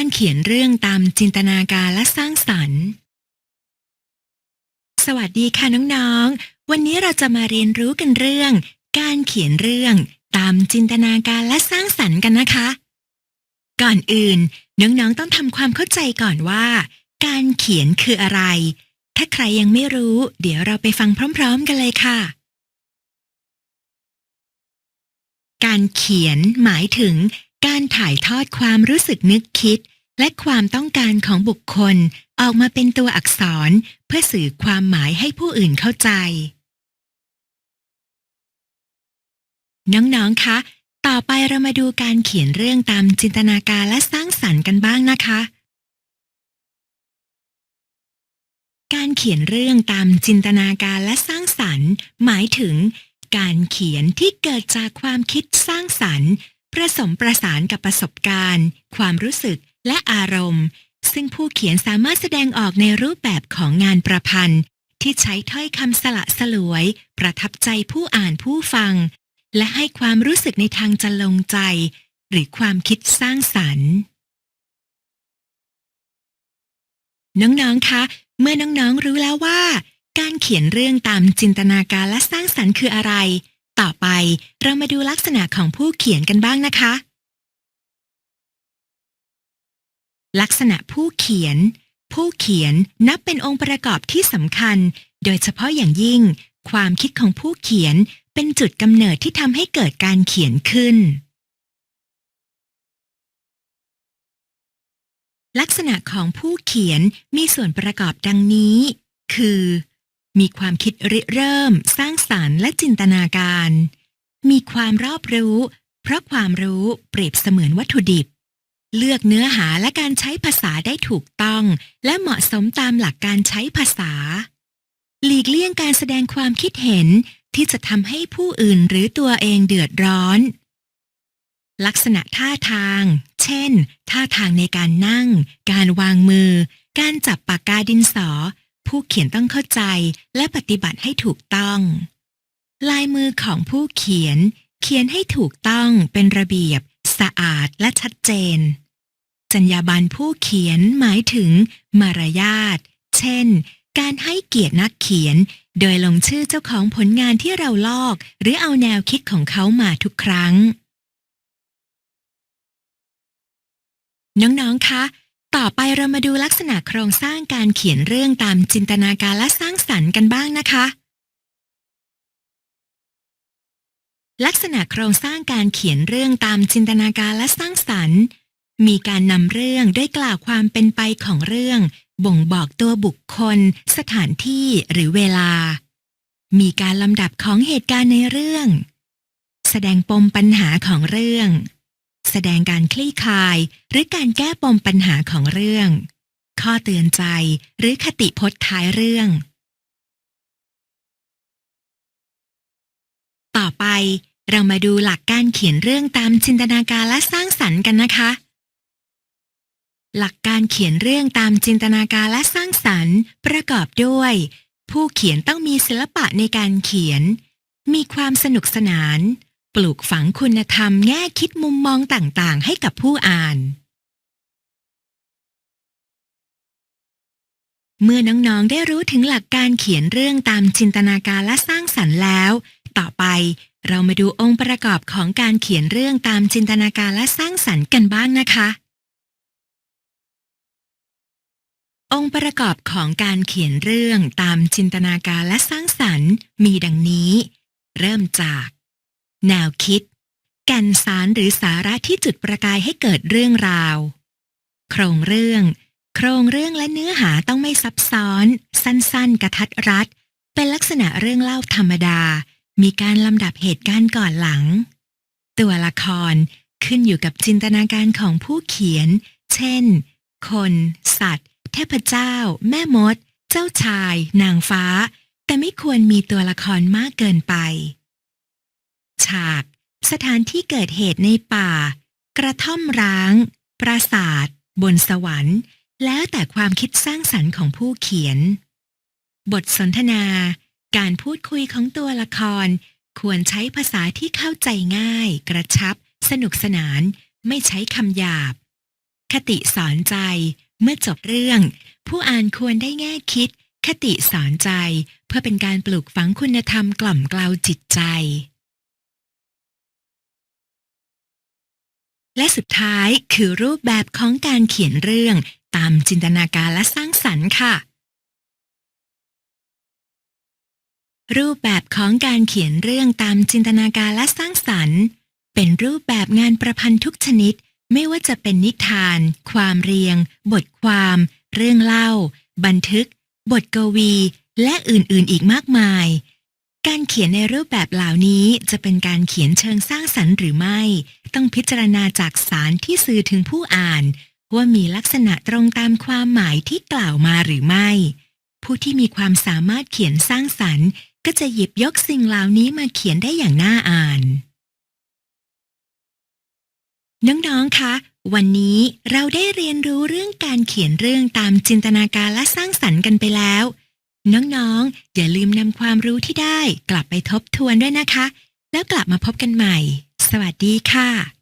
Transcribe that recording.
การเขียนเรื่องตามจินตนาการและสร้างสรรค์ สวัสดีค่ะน้องๆ วันนี้เราจะมาเรียนรู้กันเรื่อง การเขียนเรื่องตามจินตนาการและสร้างสรรค์กันนะคะ ก่อนอื่นน้องๆต้องทำความเข้าใจก่อนว่า การเขียนคืออะไร ถ้าใครยังไม่รู้ เดี๋ยวเราไปฟังพร้อม ๆ กันเลยค่ะการเขียนหมายถึง การถ่ายทอดความรู้สึกนึกคิด และความต้องการของบุคคลออกมาเป็นตัวอักษรเพื่อสื่อความหมายให้ผู้อื่นเข้าใจ น้องๆ คะ ต่อไปเรามาดูการเขียนเรื่องตามจินตนาการและสร้างสรรค์กันบ้างนะคะ การเขียนเรื่องตามจินตนาการและสร้างสรรค์ หมายถึง การเขียนที่เกิดจากความคิดสร้างสรรค์ ประสมประสานกับประสบการณ์ ความรู้สึกและอารมณ์ ซึ่งผู้เขียนสามารถแสดงออกในรูปแบบของงานประพันธ์ ที่ใช้ถ้อยคำสละสลวย ประทับใจผู้อ่านผู้ฟัง และให้ความรู้สึกในทางจะลงใจ หรือความคิดสร้างสรรค์ น้องๆ คะ เมื่อน้องๆ รู้แล้วว่า การเขียนเรื่องตามจินตนาการและสร้างสรรค์คืออะไร ต่อไปเรามาดูลักษณะของผู้เขียนกันบ้างนะคะ ลักษณะผู้เขียน ผู้เขียนนับเป็นองค์ประกอบที่สำคัญ โดยเฉพาะอย่างยิ่ง ความคิดของผู้เขียนเป็นจุดกำเนิดที่ทำให้เกิดการเขียนขึ้น ลักษณะของผู้เขียนมีส่วนประกอบดังนี้ คือ มีความคิดริเริ่ม สร้างสารรค์และจินตนาการ มีความรอบรู้ เพราะความรู้เปรียบเสมือนวัตถุดิบ เลือกเนื้อหาและการใช้ภาษาได้ถูกต้อง และเหมาะสมตามหลักการใช้ภาษา หลีกเลี่ยงการแสดงความคิดเห็นที่จะทำให้ผู้อื่นหรือตัวเองเดือดร้อน ลักษณะท่าทาง เช่น ท่าทางในการนั่ง การวางมือ การจับปากกาดินสอ ผู้เขียนต้องเข้าใจและปฏิบัติให้ถูกต้อง ลายมือของผู้เขียน เขียนให้ถูกต้องเป็นระเบียบ สะอาดและชัดเจน จรรยาบรรณผู้เขียนหมายถึง มารยาท เช่น การให้เกียรตินักเขียน โดยลงชื่อเจ้าของผลงานที่เราลอก หรือเอาแนวคิดของเขามาทุกครั้ง น้องๆ คะ ต่อไปเรามาดูลักษณะโครงสร้างการเขียนเรื่องตามจินตนาการและสร้างสรรค์กันบ้างนะคะ ลักษณะโครงสร้างการเขียนเรื่องตามจินตนาการและสร้างสรรค์ มีการนำเรื่องด้วยกล่าวความเป็นไปของเรื่อง บ่งบอกตัวบุคคล สถานที่หรือเวลา มีการลำดับของเหตุการณ์ในเรื่อง แสดงปมปัญหาของเรื่อง แสดงการคลี่คลาย หรือการแก้ปมปัญหาของเรื่อง ข้อเตือนใจหรือคติพจน์ท้ายเรื่อง ต่อไปเรามาดูหลักการเขียนเรื่องตามจินตนาการและสร้างสรรค์กันนะคะ หลักการเขียนเรื่องตามจินตนาการและสร้างสรรค์ ประกอบด้วย ผู้เขียนต้องมีศิลปะในการเขียน มีความสนุกสนาน ปลูกฝังคุณธรรมแง่คิดมุมมองต่างๆ ให้กับผู้อ่าน เมื่อน้องๆได้รู้ถึงหลักการเขียนเรื่องตามจินตนาการและสร้างสรรค์แล้ว ต่อไปเรามาดูองค์ประกอบของการเขียนเรื่องตามจินตนาการและสร้างสรรค์กันบ้างนะคะ องค์ประกอบของการเขียนเรื่องตามจินตนาการและสร้างสรรค์ มีดังนี้ เริ่มจาก แนวคิด แก่นสารหรือสาระที่จุดประกายให้เกิดเรื่องราว โครงเรื่อง โครงเรื่องและเนื้อหาต้องไม่ซับซ้อน สั้นๆ กระทัดรัด เป็นลักษณะเรื่องเล่าธรรมดา มีการลำดับเหตุการณ์ก่อนหลัง ตัวละครขึ้นอยู่กับจินตนาการของผู้เขียน เช่น คน สัตว์ เทพเจ้า แม่มด เจ้าชาย นางฟ้า แต่ไม่ควรมีตัวละครมากเกินไป ฉาก สถานที่เกิดเหตุในป่า กระท่อมร้าง ปราสาท บนสวรรค์ แล้วแต่ความคิดสร้างสรรค์ของผู้เขียน บทสนทนา การพูดคุยของตัวละคร ควรใช้ภาษาที่เข้าใจง่าย กระชับ สนุกสนาน ไม่ใช้คำหยาบ คติสอนใจ เมื่อจบเรื่อง ผู้อ่านควรได้แง่คิดคติสอนใจเพื่อเป็นการปลูกฝังคุณธรรมกล่อมกลาจิตใจ และสุดท้ายคือรูปแบบของการเขียนเรื่องตามจินตนาการและสร้างสรรค์ค่ะ รูปแบบของการเขียนเรื่องตามจินตนาการและสร้างสรรค์ เป็นรูปแบบงานประพันธ์ทุกชนิด ไม่ว่าจะเป็นนิทาน ความเรียง บทความ เรื่องเล่า บันทึก บทกวี และอื่นๆอีกมากมาย การเขียนในรูปแบบเหล่านี้จะเป็นการเขียนเชิงสร้างสรรค์หรือไม่ ต้องพิจารณาจากสารที่สื่อถึงผู้อ่าน ว่ามีลักษณะตรงตามความหมายที่กล่าวมาหรือไม่ ผู้ที่มีความสามารถเขียนสร้างสรรค์ ก็จะหยิบยกสิ่งเหล่านี้มาเขียนได้อย่างน่าอ่าน น้องๆคะ วันนี้เราได้เรียนรู้เรื่องการเขียนเรื่องตามจินตนาการและสร้างสรรค์กันไปแล้ว น้องๆ อย่าลืมนำความรู้ที่ได้กลับไปทบทวนด้วยนะคะ แล้วกลับมาพบกันใหม่ สวัสดีค่ะ